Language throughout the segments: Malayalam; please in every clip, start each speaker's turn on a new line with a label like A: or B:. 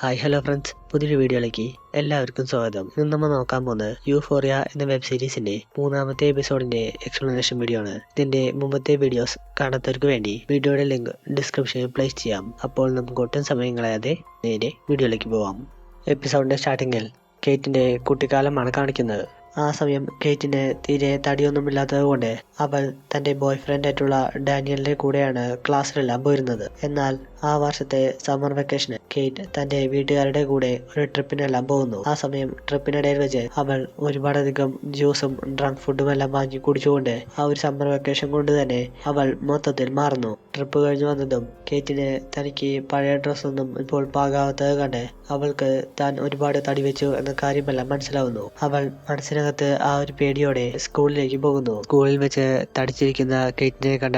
A: ഹായ് ഹലോ ഫ്രണ്ട്സ് പുതിയൊരു വീഡിയോയിലേക്ക് എല്ലാവർക്കും സ്വാഗതം ഇന്ന് നമ്മൾ നോക്കാൻ പോകുന്നത് യൂഫോറിയ എന്ന വെബ് സീരീസിന്റെ മൂന്നാമത്തെ എപ്പിസോഡിന്റെ എക്സ്പ്ലനേഷൻ വീഡിയോ ആണ് ഇതിന്റെ മുമ്പത്തെ വീഡിയോസ് കാണാത്തവർക്ക് വേണ്ടി വീഡിയോയുടെ ലിങ്ക് ഡിസ്ക്രിപ്ഷനിൽ പ്ലേസ് ചെയ്യാം അപ്പോൾ നമുക്ക് ഒട്ടും സമയം കളയാതെ നേരെ വീഡിയോയിലേക്ക് പോവാം എപ്പിസോഡിന്റെ സ്റ്റാർട്ടിങ്ങിൽ കേറ്റിന്റെ കുട്ടിക്കാലമാണ് കാണിക്കുന്നത് ആ സമയം കേറ്റിന് തീരെ കൊണ്ട് അവൾ തന്റെ ബോയ് ഫ്രണ്ടായിട്ടുള്ള ഡാനിയലിൻ്റെ കൂടെയാണ് ക്ലാസ്സിലെല്ലാം പോയിരുന്നത് എന്നാൽ ആ വർഷത്തെ സമ്മർ വെക്കേഷന് കേറ്റ് തന്റെ വീട്ടുകാരുടെ കൂടെ ഒരു ട്രിപ്പിനെല്ലാം പോകുന്നു ആ സമയം ട്രിപ്പിനിടയിൽ വെച്ച് അവൾ ഒരുപാടധികം ജ്യൂസും ഡ്രങ്ക് ഫുഡും എല്ലാം വാങ്ങി കുടിച്ചുകൊണ്ട് ആ ഒരു സമ്മർ വെക്കേഷൻ കൊണ്ട് തന്നെ അവൾ മൊത്തത്തിൽ മാറുന്നു ട്രിപ്പ് കഴിഞ്ഞു വന്നതും കേറ്റിന് തനിക്ക് പഴയ ഡ്രസ്സൊന്നും ഇപ്പോൾ പാകാവാത്തത് കണ്ട് അവൾക്ക് താൻ ഒരുപാട് തടി വെച്ചു എന്ന കാര്യമെല്ലാം മനസ്സിലാവുന്നു അവൾ മനസ്സിനകത്ത് ആ ഒരു പേടിയോടെ സ്കൂളിലേക്ക് പോകുന്നു സ്കൂളിൽ വെച്ച് തടിച്ചിരിക്കുന്ന കേറ്റിനെ കണ്ട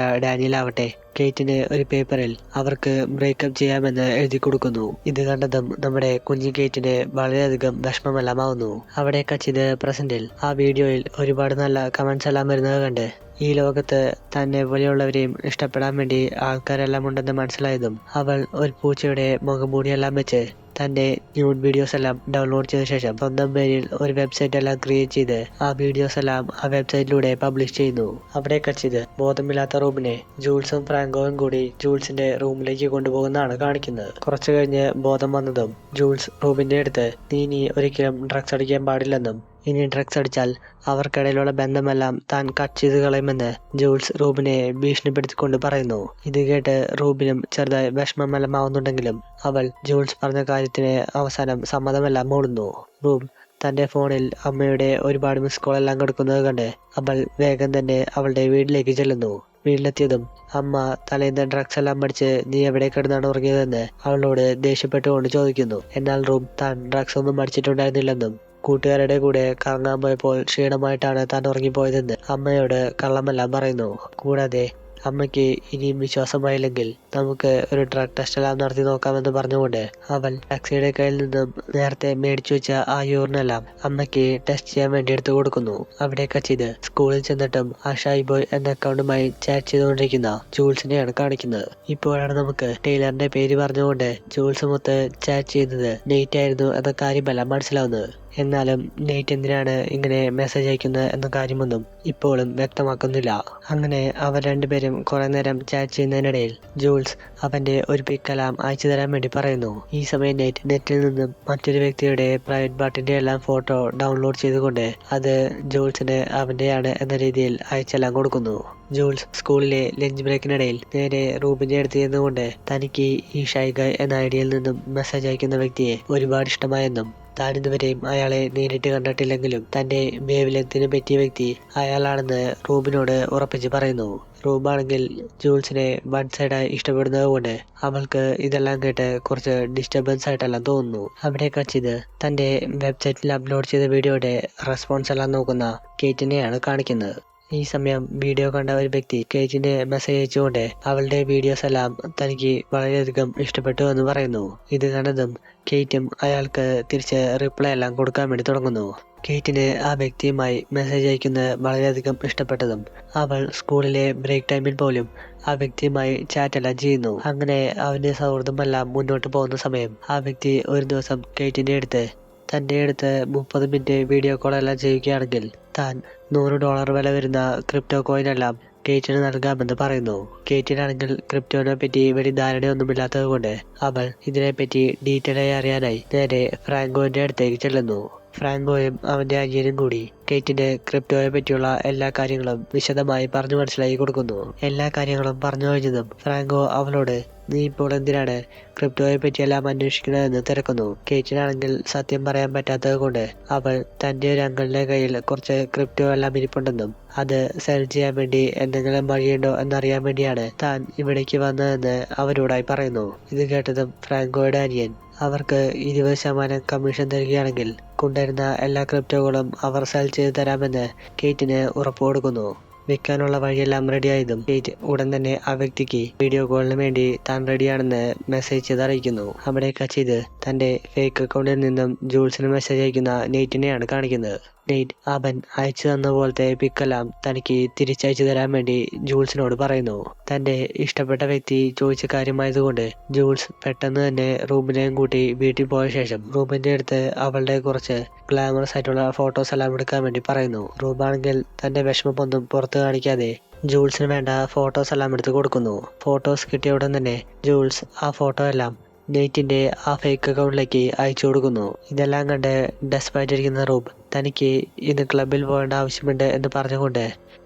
A: ആവട്ടെ സ്റ്റേറ്റിന് ഒരു പേപ്പറിൽ അവർക്ക് ബ്രേക്കപ്പ് ചെയ്യാമെന്ന് എഴുതി കൊടുക്കുന്നു ഇത് കണ്ടതും നമ്മുടെ കേറ്റിന് വളരെയധികം വിഷമമെല്ലാമാവുന്നു അവിടെ കച്ചിത് പ്രസന്റിൽ ആ വീഡിയോയിൽ ഒരുപാട് നല്ല കമന്റ്സ് എല്ലാം വരുന്നത് കണ്ട് ഈ ലോകത്ത് തന്നെ പോലെയുള്ളവരെയും ഇഷ്ടപ്പെടാൻ വേണ്ടി ആൾക്കാരെല്ലാം ഉണ്ടെന്ന് മനസ്സിലായതും അവൾ ഒരു പൂച്ചയുടെ മുഖമൂടിയെല്ലാം വെച്ച് തൻ്റെ ന്യൂഡ് വീഡിയോസ് എല്ലാം ഡൗൺലോഡ് ചെയ്ത ശേഷം സ്വന്തം പേരിൽ ഒരു വെബ്സൈറ്റ് എല്ലാം ക്രിയേറ്റ് ചെയ്ത് ആ വീഡിയോസ് എല്ലാം ആ വെബ്സൈറ്റിലൂടെ പബ്ലിഷ് ചെയ്യുന്നു അവിടെ കച്ചിത് ബോധമില്ലാത്ത റൂമിനെ ജൂൾസും ഫ്രാങ്കോയും കൂടി ജൂൾസിന്റെ റൂമിലേക്ക് കൊണ്ടുപോകുന്നതാണ് കാണിക്കുന്നത് കുറച്ചു കഴിഞ്ഞ് ബോധം വന്നതും ജൂൾസ് റൂമിന്റെ അടുത്ത് നീ ഇനി ഒരിക്കലും ഡ്രഗ്സ് അടിക്കാൻ പാടില്ലെന്നും ഇനി ഡ്രഗ്സ് അടിച്ചാൽ അവർക്കിടയിലുള്ള ബന്ധമെല്ലാം താൻ കട്ട് ചെയ്ത് കളയുമെന്ന് ജൂൾസ് റൂബിനെ ഭീഷണിപ്പെടുത്തിക്കൊണ്ട് പറയുന്നു ഇത് കേട്ട് റൂബിനും ചെറുതായി വിഷമമെല്ലാമാവുന്നുണ്ടെങ്കിലും അവൾ ജൂൾസ് പറഞ്ഞ കാര്യത്തിന് അവസാനം സമ്മതമെല്ലാം മൂടുന്നു റൂം തൻ്റെ ഫോണിൽ അമ്മയുടെ ഒരുപാട് മിസ് കോളെല്ലാം കൊടുക്കുന്നത് കണ്ട് അവൾ വേഗം തന്നെ അവളുടെ വീട്ടിലേക്ക് ചെല്ലുന്നു വീട്ടിലെത്തിയതും അമ്മ തലേന്ന് ഡ്രഗ്സ് എല്ലാം പഠിച്ച് നീ എവിടെ കിടന്നാണ് ഉറങ്ങിയതെന്ന് അവളോട് ദേഷ്യപ്പെട്ടുകൊണ്ട് ചോദിക്കുന്നു എന്നാൽ റൂം താൻ ഡ്രഗ്സ് ഒന്നും പഠിച്ചിട്ടുണ്ടായിരുന്നില്ലെന്നും കൂട്ടുകാരുടെ കൂടെ കറങ്ങാൻ പോയപ്പോൾ ക്ഷീണമായിട്ടാണ് താൻ ഉറങ്ങിപ്പോയതെന്ന് അമ്മയോട് കള്ളമെല്ലാം പറയുന്നു കൂടാതെ അമ്മയ്ക്ക് ഇനിയും വിശ്വാസമായില്ലെങ്കിൽ നമുക്ക് ഒരു ഡ്രഗ് ടെസ്റ്റ് എല്ലാം നടത്തി നോക്കാമെന്ന് പറഞ്ഞുകൊണ്ട് അവൻ ടാക്സിയുടെ കയ്യിൽ നിന്നും നേരത്തെ മേടിച്ചു വെച്ച ആ യൂറിനെല്ലാം അമ്മയ്ക്ക് ടെസ്റ്റ് ചെയ്യാൻ വേണ്ടി എടുത്തു കൊടുക്കുന്നു അവിടെ കച്ചിത് സ്കൂളിൽ ചെന്നിട്ടും ആഷായി ബോയ് എന്ന അക്കൗണ്ടുമായി ചാറ്റ് ചെയ്തുകൊണ്ടിരിക്കുന്ന ജൂൾസിനെയാണ് കാണിക്കുന്നത് ഇപ്പോഴാണ് നമുക്ക് ടൈലറിന്റെ പേര് പറഞ്ഞുകൊണ്ട് ജൂൾസ് മൊത്ത് ചാറ്റ് ചെയ്തത് നെയ്റ്റ് ആയിരുന്നു എന്ന കാര്യമെല്ലാം മനസ്സിലാവുന്നത് എന്നാലും നെയ്റ്റ് എന്തിനാണ് ഇങ്ങനെ മെസ്സേജ് അയക്കുന്നത് എന്ന കാര്യമൊന്നും ഇപ്പോഴും വ്യക്തമാക്കുന്നില്ല അങ്ങനെ അവർ രണ്ടുപേരും കുറെ നേരം ചാറ്റ് ചെയ്യുന്നതിനിടയിൽ ജൂൾസ് അവന്റെ ഒരു പിക്കലാം അയച്ചു തരാൻ വേണ്ടി പറയുന്നു ഈ സമയം നെറ്റ് നെറ്റിൽ നിന്നും മറ്റൊരു വ്യക്തിയുടെ പ്രൈവറ്റ് പാർട്ടിന്റെ എല്ലാം ഫോട്ടോ ഡൗൺലോഡ് ചെയ്തുകൊണ്ട് അത് ജൂൾസിന് അവന്റെയാണ് എന്ന രീതിയിൽ അയച്ചെല്ലാം കൊടുക്കുന്നു ജൂൾസ് സ്കൂളിലെ ലഞ്ച് ബ്രേക്കിനിടയിൽ നേരെ റൂബിന്റെ അടുത്ത് ചെന്നുകൊണ്ട് തനിക്ക് ഈ ഷൈഗ എന്ന ഐഡിയയിൽ നിന്നും മെസ്സേജ് അയക്കുന്ന വ്യക്തിയെ ഒരുപാട് ഇഷ്ടമായെന്നും താനിതുവരെയും അയാളെ നേരിട്ട് കണ്ടിട്ടില്ലെങ്കിലും തന്റെ വേവ് പറ്റിയ വ്യക്തി അയാളാണെന്ന് റൂബിനോട് ഉറപ്പിച്ച് പറയുന്നു റൂബാണെങ്കിൽ ജൂൾസിനെ വൺ സൈഡായി ഇഷ്ടപ്പെടുന്നത് കൊണ്ട് അവൾക്ക് ഇതെല്ലാം കേട്ട് കുറച്ച് ഡിസ്റ്റർബൻസ് ആയിട്ടെല്ലാം തോന്നുന്നു അവിടെ കച്ചിത് തന്റെ വെബ്സൈറ്റിൽ അപ്ലോഡ് ചെയ്ത വീഡിയോയുടെ റെസ്പോൺസ് എല്ലാം നോക്കുന്ന കേറ്റിനെയാണ് കാണിക്കുന്നത് ഈ സമയം വീഡിയോ കണ്ട ഒരു വ്യക്തി കേജിന്റെ മെസ്സേജ് അയച്ചുകൊണ്ട് അവളുടെ വീഡിയോസ് എല്ലാം തനിക്ക് വളരെയധികം ഇഷ്ടപ്പെട്ടു എന്ന് പറയുന്നു ഇത് കണ്ടതും കെയ്റ്റും അയാൾക്ക് തിരിച്ച് റിപ്ലൈ എല്ലാം കൊടുക്കാൻ വേണ്ടി തുടങ്ങുന്നു കെയ്റ്റിന് ആ വ്യക്തിയുമായി മെസ്സേജ് അയക്കുന്നത് വളരെയധികം ഇഷ്ടപ്പെട്ടതും അവൾ സ്കൂളിലെ ബ്രേക്ക് ടൈമിൽ പോലും ആ വ്യക്തിയുമായി ചാറ്റെല്ലാം ചെയ്യുന്നു അങ്ങനെ അവന്റെ സൗഹൃദമെല്ലാം മുന്നോട്ട് പോകുന്ന സമയം ആ വ്യക്തി ഒരു ദിവസം കെയ്റ്റിന്റെ അടുത്ത് തൻ്റെ അടുത്ത് മുപ്പത് മിനിറ്റ് വീഡിയോ കോളെല്ലാം ചെയ്യുകയാണെങ്കിൽ താൻ നൂറ് ഡോളർ വില വരുന്ന ക്രിപ്റ്റോ കോയിനെല്ലാം കേറ്റിന് നൽകാമെന്ന് പറയുന്നു കേറ്റിനാണെങ്കിൽ ക്രിപ്റ്റോനെ പറ്റി വലിയ ധാരണയൊന്നുമില്ലാത്തത് കൊണ്ട് അവൾ ഇതിനെപ്പറ്റി ഡീറ്റെയിൽ ആയി അറിയാനായി നേരെ ഫ്രാങ്കോന്റെ അടുത്തേക്ക് ചെല്ലുന്നു ഫ്രാങ്കോയും അവന്റെ അനിയനും കൂടി കേറ്റിൻ്റെ ക്രിപ്റ്റോയെ പറ്റിയുള്ള എല്ലാ കാര്യങ്ങളും വിശദമായി പറഞ്ഞു മനസ്സിലാക്കി കൊടുക്കുന്നു എല്ലാ കാര്യങ്ങളും പറഞ്ഞു കഴിഞ്ഞതും ഫ്രാങ്കോ അവളോട് നീ ഇപ്പോൾ എന്തിനാണ് ക്രിപ്റ്റോയെ പറ്റിയെല്ലാം അന്വേഷിക്കണമെന്ന് തിരക്കുന്നു കേറ്റിനാണെങ്കിൽ സത്യം പറയാൻ പറ്റാത്തത് കൊണ്ട് അവൾ തൻ്റെ ഒരു അങ്കിളിൻ്റെ കയ്യിൽ കുറച്ച് ക്രിപ്റ്റോ എല്ലാം ഇരിപ്പുണ്ടെന്നും അത് സെൽ ചെയ്യാൻ വേണ്ടി എന്തെങ്കിലും വഴിയുണ്ടോ എന്നറിയാൻ വേണ്ടിയാണ് താൻ ഇവിടേക്ക് വന്നതെന്ന് അവരോടായി പറയുന്നു ഇത് കേട്ടതും ഫ്രാങ്കോയുടെ അനിയൻ അവർക്ക് ഇരുപത് ശതമാനം കമ്മീഷൻ തരികയാണെങ്കിൽ കൊണ്ടുവരുന്ന എല്ലാ ക്രിപ്റ്റോകളും അവർ സെൽ ചെയ്തു തരാമെന്ന് കേറ്റിന് ഉറപ്പ് കൊടുക്കുന്നു വെക്കാനുള്ള വഴിയെല്ലാം റെഡിയായതും കെയ്റ്റ് ഉടൻ തന്നെ ആ വ്യക്തിക്ക് വീഡിയോ കോളിന് വേണ്ടി താൻ റെഡിയാണെന്ന് മെസ്സേജ് ചെയ്ത് അറിയിക്കുന്നു അവിടെ കച്ച് ചെയ്ത് തൻ്റെ ഫേക്ക് അക്കൗണ്ടിൽ നിന്നും ജൂൾസിന് മെസ്സേജ് അയക്കുന്ന നെയ്റ്റിനെയാണ് കാണിക്കുന്നത് ഡേറ്റ് അവൻ അയച്ചു തന്ന പോലത്തെ പിക്കെല്ലാം തനിക്ക് തിരിച്ചയച്ചു തരാൻ വേണ്ടി ജൂൾസിനോട് പറയുന്നു തൻ്റെ ഇഷ്ടപ്പെട്ട വ്യക്തി ചോദിച്ച കാര്യമായതുകൊണ്ട് ജൂൾസ് പെട്ടെന്ന് തന്നെ റൂമിനെയും കൂട്ടി വീട്ടിൽ പോയ ശേഷം റൂമിൻ്റെ അടുത്ത് അവളുടെ കുറച്ച് ഗ്ലാമറസ് ആയിട്ടുള്ള ഫോട്ടോസ് എല്ലാം എടുക്കാൻ വേണ്ടി പറയുന്നു റൂമാണെങ്കിൽ തൻ്റെ വിഷമപ്പൊന്നും പുറത്ത് കാണിക്കാതെ ജൂൾസിന് വേണ്ട ഫോട്ടോസ് എല്ലാം എടുത്ത് കൊടുക്കുന്നു ഫോട്ടോസ് കിട്ടിയ ഉടൻ തന്നെ ജൂൾസ് ആ ഫോട്ടോ എല്ലാം നെയ്റ്റിൻ്റെ ആ ഫേക്ക് അക്കൗണ്ടിലേക്ക് അയച്ചു കൊടുക്കുന്നു ഇതെല്ലാം കണ്ട് ഡെസ്പായിട്ടിരിക്കുന്ന റൂബ് തനിക്ക് ഇന്ന് ക്ലബ്ബിൽ പോകേണ്ട ആവശ്യമുണ്ട് എന്ന് പറഞ്ഞുകൊണ്ട്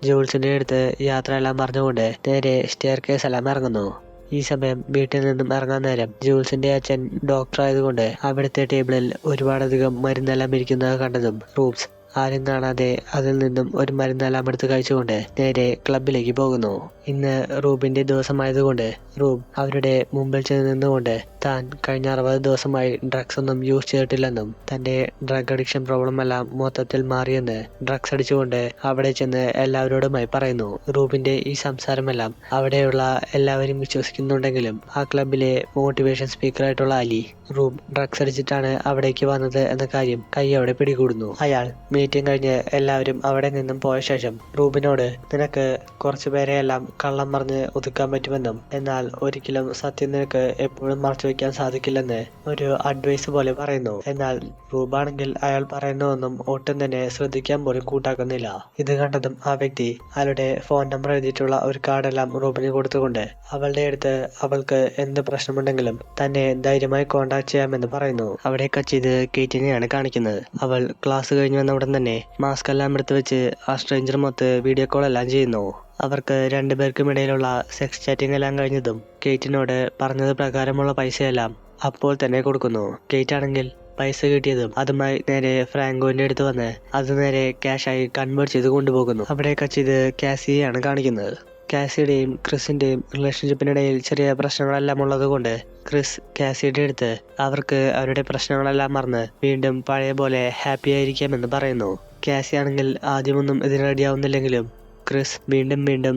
A: ജൂൾസിൻ്റെ അടുത്ത് യാത്രയെല്ലാം പറഞ്ഞുകൊണ്ട് നേരെ സ്റ്റെയർ എല്ലാം ഇറങ്ങുന്നു ഈ സമയം വീട്ടിൽ നിന്നും ഇറങ്ങാൻ നേരം ജൂൾസിന്റെ അച്ഛൻ ഡോക്ടർ ആയതുകൊണ്ട് അവിടുത്തെ ടേബിളിൽ ഒരുപാടധികം മരുന്നെല്ലാം ഇരിക്കുന്നത് കണ്ടതും റൂബ്സ് ആരും കാണാതെ അതിൽ നിന്നും ഒരു മരുന്നെല്ലാം എടുത്ത് കഴിച്ചുകൊണ്ട് നേരെ ക്ലബിലേക്ക് പോകുന്നു ഇന്ന് റൂബിന്റെ ദിവസമായതുകൊണ്ട് റൂബ് അവരുടെ മുമ്പിൽ ചെന്ന് നിന്നുകൊണ്ട് താൻ കഴിഞ്ഞ അറുപത് ദിവസമായി ഡ്രഗ്സ് ഒന്നും യൂസ് ചെയ്തിട്ടില്ലെന്നും തന്റെ ഡ്രഗ് അഡിക്ഷൻ പ്രോബ്ലം എല്ലാം മൊത്തത്തിൽ മാറിയെന്ന് ഡ്രഗ്സ് അടിച്ചുകൊണ്ട് അവിടെ ചെന്ന് എല്ലാവരോടുമായി പറയുന്നു റൂബിന്റെ ഈ സംസാരമെല്ലാം അവിടെയുള്ള എല്ലാവരും വിശ്വസിക്കുന്നുണ്ടെങ്കിലും ആ ക്ലബിലെ മോട്ടിവേഷൻ സ്പീക്കറായിട്ടുള്ള അലി റൂബ് ഡ്രഗ്സ് അടിച്ചിട്ടാണ് അവിടേക്ക് വന്നത് എന്ന കാര്യം കൈയോടെ പിടികൂടുന്നു അയാൾ മീറ്റിംഗ് കഴിഞ്ഞ് എല്ലാവരും അവിടെ നിന്നും പോയ ശേഷം റൂബിനോട് നിനക്ക് കുറച്ചു പേരെയെല്ലാം കള്ളം പറഞ്ഞ് ഒതുക്കാൻ പറ്റുമെന്നും എന്നാൽ ഒരിക്കലും സത്യം നിനക്ക് എപ്പോഴും മറച്ചു വയ്ക്കാൻ സാധിക്കില്ലെന്ന് ഒരു അഡ്വൈസ് പോലെ പറയുന്നു എന്നാൽ റൂബാണെങ്കിൽ അയാൾ പറയുന്നുവെന്നും ഒട്ടും തന്നെ ശ്രദ്ധിക്കാൻ പോലും കൂട്ടാക്കുന്നില്ല ഇത് കണ്ടതും ആ വ്യക്തി അയാളുടെ ഫോൺ നമ്പർ എഴുതിയിട്ടുള്ള ഒരു കാർഡെല്ലാം റൂബിന് കൊടുത്തുകൊണ്ട് അവളുടെ അടുത്ത് അവൾക്ക് എന്ത് പ്രശ്നമുണ്ടെങ്കിലും തന്നെ ധൈര്യമായി കോണ്ടാക്ട് ചെയ്യാമെന്ന് പറയുന്നു അവിടെ കച്ചിത് കേറ്റിനെയാണ് കാണിക്കുന്നത് അവൾ ക്ലാസ് കഴിഞ്ഞു വന്ന ഉടൻ തന്നെ മാസ്ക് എല്ലാം എടുത്ത് വെച്ച് ആ മൊത്ത് വീഡിയോ കോൾ എല്ലാം ചെയ്യുന്നു അവർക്ക് രണ്ടുപേർക്കും ഇടയിലുള്ള സെക്സ് ചാറ്റിംഗ് എല്ലാം കഴിഞ്ഞതും കേറ്റിനോട് പറഞ്ഞത് പ്രകാരമുള്ള പൈസയെല്ലാം അപ്പോൾ തന്നെ കൊടുക്കുന്നു കേറ്റ് ആണെങ്കിൽ പൈസ കിട്ടിയതും അതുമായി നേരെ ഫ്രാങ്കോന്റെ അടുത്ത് വന്ന് അത് നേരെ ക്യാഷായി കൺവേർട്ട് ചെയ്ത് കൊണ്ടുപോകുന്നു അവിടെയൊക്കെ ചെയ്ത് കാസിയാണ് കാണിക്കുന്നത് കാസിയുടെയും ക്രിസിൻ്റെയും റിലേഷൻഷിപ്പിനിടയിൽ ചെറിയ പ്രശ്നങ്ങളെല്ലാം ഉള്ളതുകൊണ്ട് ക്രിസ് കാസിയുടെ അടുത്ത് അവർക്ക് അവരുടെ പ്രശ്നങ്ങളെല്ലാം മറന്ന് വീണ്ടും പഴയ പോലെ ഹാപ്പി ആയിരിക്കാമെന്ന് പറയുന്നു കാസി ആണെങ്കിൽ ആദ്യമൊന്നും ഇതിന് റെഡിയാവുന്നില്ലെങ്കിലും ക്രിസ് വീണ്ടും വീണ്ടും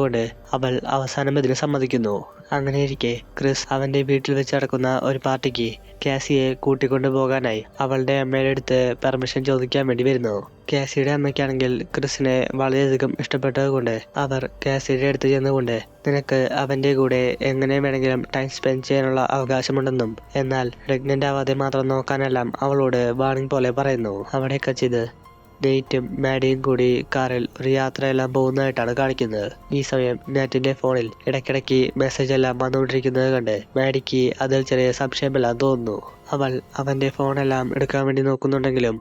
A: കൊണ്ട് അവൾ അവസാനം ഇതിന് സമ്മതിക്കുന്നു അങ്ങനെയിരിക്കെ ക്രിസ് അവന്റെ വീട്ടിൽ വെച്ച് നടക്കുന്ന ഒരു പാർട്ടിക്ക് കാസിയെ കൂട്ടിക്കൊണ്ടു പോകാനായി അവളുടെ അമ്മയുടെ അടുത്ത് പെർമിഷൻ ചോദിക്കാൻ വേണ്ടി വരുന്നു കാസിയുടെ അമ്മയ്ക്കാണെങ്കിൽ ക്രിസിനെ വളരെയധികം ഇഷ്ടപ്പെട്ടതുകൊണ്ട് അവർ കാസിയുടെ അടുത്ത് ചെന്നുകൊണ്ട് നിനക്ക് അവൻ്റെ കൂടെ എങ്ങനെ വേണമെങ്കിലും ടൈം സ്പെൻഡ് ചെയ്യാനുള്ള അവകാശമുണ്ടെന്നും എന്നാൽ പ്രഗ്നൻ്റ് ആവാതെ മാത്രം നോക്കാനെല്ലാം അവളോട് വാണിംഗ് പോലെ പറയുന്നു അവിടെയൊക്കെ ചെയ്ത് നെയ്റ്റും മാഡിയും കൂടി കാറിൽ ഒരു യാത്രയെല്ലാം പോകുന്നതായിട്ടാണ് കാണിക്കുന്നത് ഈ സമയം നാറ്റിന്റെ ഫോണിൽ ഇടയ്ക്കിടയ്ക്ക് മെസ്സേജ് എല്ലാം വന്നുകൊണ്ടിരിക്കുന്നത് കണ്ട് മാഡിക്ക് അതിൽ ചെറിയ സംശയമെല്ലാം തോന്നുന്നു അവൾ അവൻ്റെ ഫോണെല്ലാം എടുക്കാൻ വേണ്ടി നോക്കുന്നുണ്ടെങ്കിലും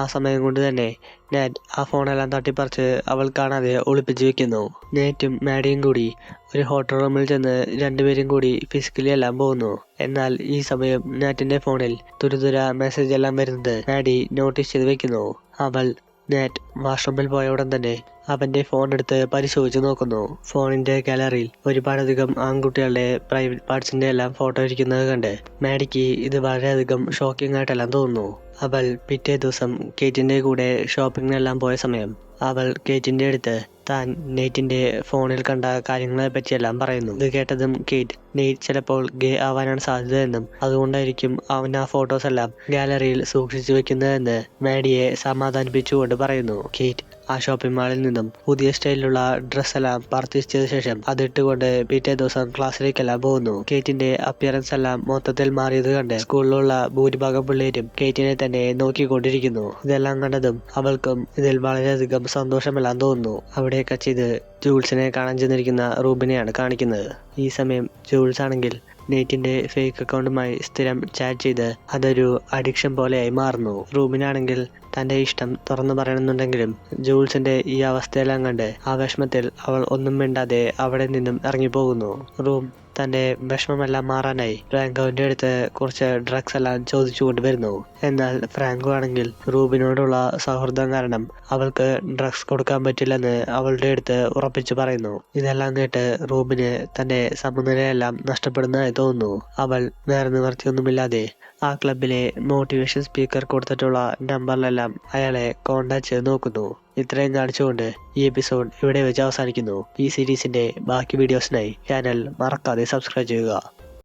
A: ആ സമയം കൊണ്ട് തന്നെ നാറ്റ് ആ ഫോണെല്ലാം തട്ടിപ്പറിച്ച് അവൾ കാണാതെ ഒളിപ്പിച്ച് വെക്കുന്നു നേറ്റും മാഡിയും കൂടി ഒരു ഹോട്ടൽ റൂമിൽ ചെന്ന് രണ്ടുപേരും കൂടി ഫിസിക്കലി എല്ലാം പോകുന്നു എന്നാൽ ഈ സമയം നാറ്റിൻ്റെ ഫോണിൽ തുരുതുര മെസ്സേജ് എല്ലാം വരുന്നത് മാഡി നോട്ടീസ് ചെയ്ത് വെക്കുന്നു അവൾ നാറ്റ് വാഷ്റൂമിൽ പോയ ഉടൻ തന്നെ അവൻ്റെ ഫോൺ എടുത്ത് പരിശോധിച്ച് നോക്കുന്നു ഫോണിൻ്റെ ഗാലറിയിൽ ഒരുപാടധികം ആൺകുട്ടികളുടെ പ്രൈവറ്റ് പാർട്സിൻ്റെ എല്ലാം ഫോട്ടോ ഇരിക്കുന്നത് കണ്ട് മാഡിക്ക് ഇത് വളരെയധികം ഷോക്കിംഗ് ആയിട്ടെല്ലാം തോന്നുന്നു അവൾ പിറ്റേ ദിവസം കേറ്റിൻ്റെ കൂടെ ഷോപ്പിങ്ങിനെല്ലാം പോയ സമയം അവൾ കേറ്റിൻ്റെ അടുത്ത് താൻ നെയ്റ്റിൻ്റെ ഫോണിൽ കണ്ട കാര്യങ്ങളെ പറ്റിയെല്ലാം പറയുന്നു ഇത് കേട്ടതും കേറ്റ് നെയ്റ്റ് ചിലപ്പോൾ ഗേ ആവാനാണ് സാധ്യതയെന്നും അതുകൊണ്ടായിരിക്കും അവൻ ആ ഫോട്ടോസ് എല്ലാം ഗാലറിയിൽ സൂക്ഷിച്ചു വെക്കുന്നതെന്ന് മാഡിയെ സമാധാനിപ്പിച്ചുകൊണ്ട് പറയുന്നു കേറ്റ് ആ ഷോപ്പിംഗ് മാളിൽ നിന്നും പുതിയ സ്റ്റൈലിലുള്ള ഡ്രസ്സെല്ലാം എല്ലാം പർച്ചേസ് ചെയ്ത ശേഷം അതിട്ടുകൊണ്ട് പിറ്റേ ദിവസം ക്ലാസ്സിലേക്കെല്ലാം പോകുന്നു കേറ്റിന്റെ അപ്പിയറൻസ് എല്ലാം മൊത്തത്തിൽ മാറിയത് കണ്ട് സ്കൂളിലുള്ള ഭൂരിഭാഗം പിള്ളേരും കേറ്റിനെ തന്നെ നോക്കിക്കൊണ്ടിരിക്കുന്നു ഇതെല്ലാം കണ്ടതും അവൾക്കും ഇതിൽ വളരെയധികം സന്തോഷമെല്ലാം തോന്നുന്നു അവിടെയൊക്കെ ചെയ്ത് ജൂൾസിനെ കാണാൻ ചെന്നിരിക്കുന്ന റൂബിനെയാണ് കാണിക്കുന്നത് ഈ സമയം ജൂൾസ് ആണെങ്കിൽ നൈറ്റിന്റെ ഫേക്ക് അക്കൗണ്ടുമായി സ്ഥിരം ചാറ്റ് ചെയ്ത് അതൊരു അഡിക്ഷൻ പോലെയായി മാറുന്നു റൂമിനാണെങ്കിൽ തന്റെ ഇഷ്ടം തുറന്നു പറയണമെന്നുണ്ടെങ്കിലും ജൂൾസിന്റെ ഈ അവസ്ഥയെല്ലാം കണ്ട് ആ വിഷമത്തിൽ അവൾ ഒന്നും മിണ്ടാതെ അവിടെ നിന്നും ഇറങ്ങിപ്പോകുന്നു റൂം തന്റെ വിഷമമെല്ലാം നായി ഫ്രാങ്കോന്റെ അടുത്ത് കുറച്ച് ഡ്രഗ്സ് എല്ലാം ചോദിച്ചുകൊണ്ട് വരുന്നു എന്നാൽ ഫ്രാങ്കോ ആണെങ്കിൽ റൂബിനോടുള്ള സൗഹൃദം കാരണം അവൾക്ക് ഡ്രഗ്സ് കൊടുക്കാൻ പറ്റില്ലെന്ന് അവളുടെ അടുത്ത് ഉറപ്പിച്ചു പറയുന്നു ഇതെല്ലാം കേട്ട് റൂബിന് തന്റെ സമനിലയെല്ലാം നഷ്ടപ്പെടുന്നതായി തോന്നുന്നു അവൾ നേരെ നിവർത്തിയൊന്നുമില്ലാതെ ആ ക്ലബിലെ മോട്ടിവേഷൻ സ്പീക്കർ കൊടുത്തിട്ടുള്ള നമ്പറിലെല്ലാം അയാളെ കോണ്ടാക്ട് ചെയ്ത് നോക്കുന്നു ഇത്രയും കാണിച്ചുകൊണ്ട് ഈ എപ്പിസോഡ് ഇവിടെ വെച്ച് അവസാനിക്കുന്നു ഈ സീരീസിന്റെ ബാക്കി വീഡിയോസിനായി ചാനൽ മറക്കാതെ സബ്സ്ക്രൈബ് ചെയ്യുക